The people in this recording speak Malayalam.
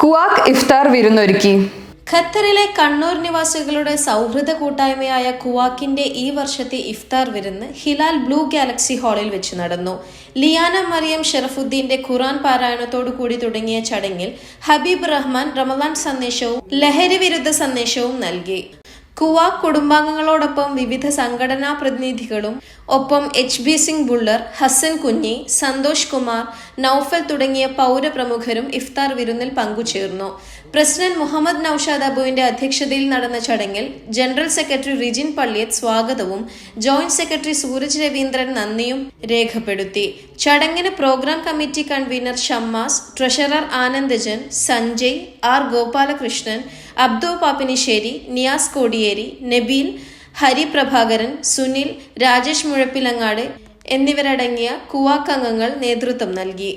കുവാക് ഇഫ്താർ വിരുന്നൊരുക്കി. ഖത്തറിലെ കണ്ണൂർ നിവാസികളുടെ സൗഹൃദ കൂട്ടായ്മയായ കുവാക്കിന്റെ ഈ വർഷത്തെ ഇഫ്താർ വിരുന്ന് ഹിലാൽ ബ്ലൂ ഗാലക്സി ഹാളിൽ വെച്ച് നടന്നു. ലിയാന മറിയം ഷെറഫുദ്ദീന്റെ ഖുറാൻ പാരായണത്തോടു കൂടി തുടങ്ങിയ ചടങ്ങിൽ ഹബീബ് റഹ്മാൻ റമദാൻ സന്ദേശവും ലഹരി വിരുദ്ധ സന്ദേശവും നൽകി. കുവാക് കുടുംബാംഗങ്ങളോടൊപ്പം വിവിധ സംഘടനാ പ്രതിനിധികളും ഒപ്പം H B Singh Buller Hasan Kunhi Santhosh Kumar Noufal തുടങ്ങിയ പൗരപ്രമുഖരും ഇഫ്താർ വിരുന്നിൽ പങ്കുചേർന്നു. പ്രസിഡന്റ് മുഹമ്മദ് നൌഷാദ് അബുവിന്റെ അധ്യക്ഷതയിൽ നടന്ന ചടങ്ങിൽ ജനറൽ സെക്രട്ടറി റിജിൻ പള്ളിയത്ത് സ്വാഗതവും ജോയിന്റ് സെക്രട്ടറി സൂരജ് രവീന്ദ്രൻ നന്ദിയും രേഖപ്പെടുത്തി. ചടങ്ങിന് programme committee convener Shammas treasurer Anandajan Sanjay R Gopalakrishnan Abdo Pappinisseri Niyas Kodiyeri Nabeel Hari Prabhakaran Sunil Rajesh Muzhappilangad എന്നിവരടങ്ങിയ കുവാക്കംഗങ്ങൾ നേതൃത്വം നൽകി.